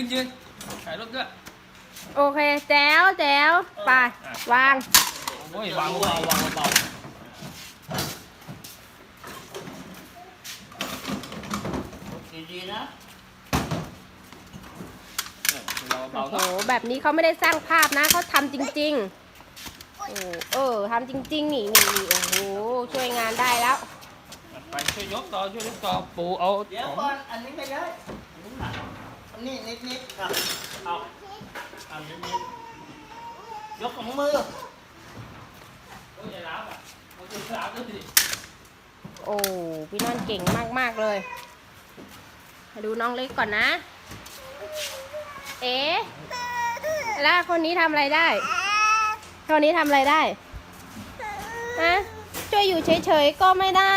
ยืนยืนถ่ายรูปด้วย โอเค แจ๋วแจ๋วไป วาง โอ้ยวางเบาๆวางเบาดีๆนะๆเออเบาโอ้ๆโหเนาะแบบนี้เขาไม่ได้สร้างภาพนะ เขาทำจริง ๆ โอ้เออทำจริง ๆ นี่นี่นี่โอ้โห ช่วยงานได้แล้ว ไปช่วยยกต่อช่วยยกต่อปูเอาเดี๋ยวของ ก่อนอันนี้ไม่ได้อันนี้หนัก อันนี้นิดๆครับเอาเอานิดๆยกของมือโอ้ยอย่าล้าวอะเอาตัวสาวด้วยสิโอ้พี่นอนเก่งมากๆเลยมาดูน้องเล็กก่อนนะ เอ๊ะแล้วคนนี้ทำอะไรได้คนนี้ทำอะไรได้ฮะช่วยอยู่เฉยๆก็ไม่ได้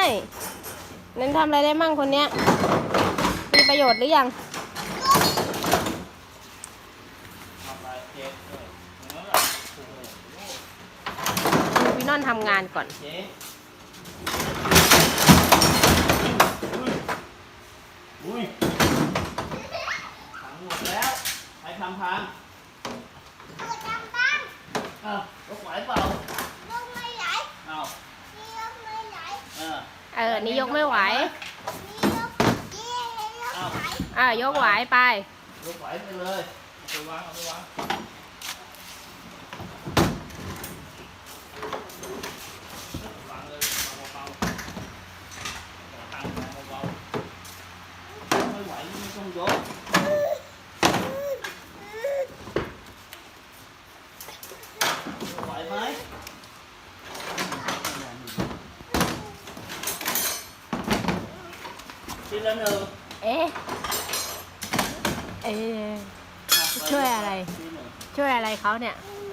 นั้นทำอะไรได้มั่งคนเนี้ยมีประโยชน์หรือยัง ทำอะไรเจ๊เอออย่างนั้นแหละโอ้โห ดูพี่น อนทำงานก่อนเจ๊อุ้ยถังหมดแล้ว ใครทำพังอ้าวยกไหวเปล่าอ้าวเออเออ นี่ยกไม่ไหวอ้าวอ่ายกไหวไปยกไหวไปเลยเอาไปวางเอาไปวางวางเลยเบาๆตั้งเบา ไม่ไหวไม่ต้องยกไหวไหม ทีละหนึ่งเอ๊ะเอ๊ะอะไปช่วยอะไรทีหนึ่งช่วยอะไรเขาเนี่ยเ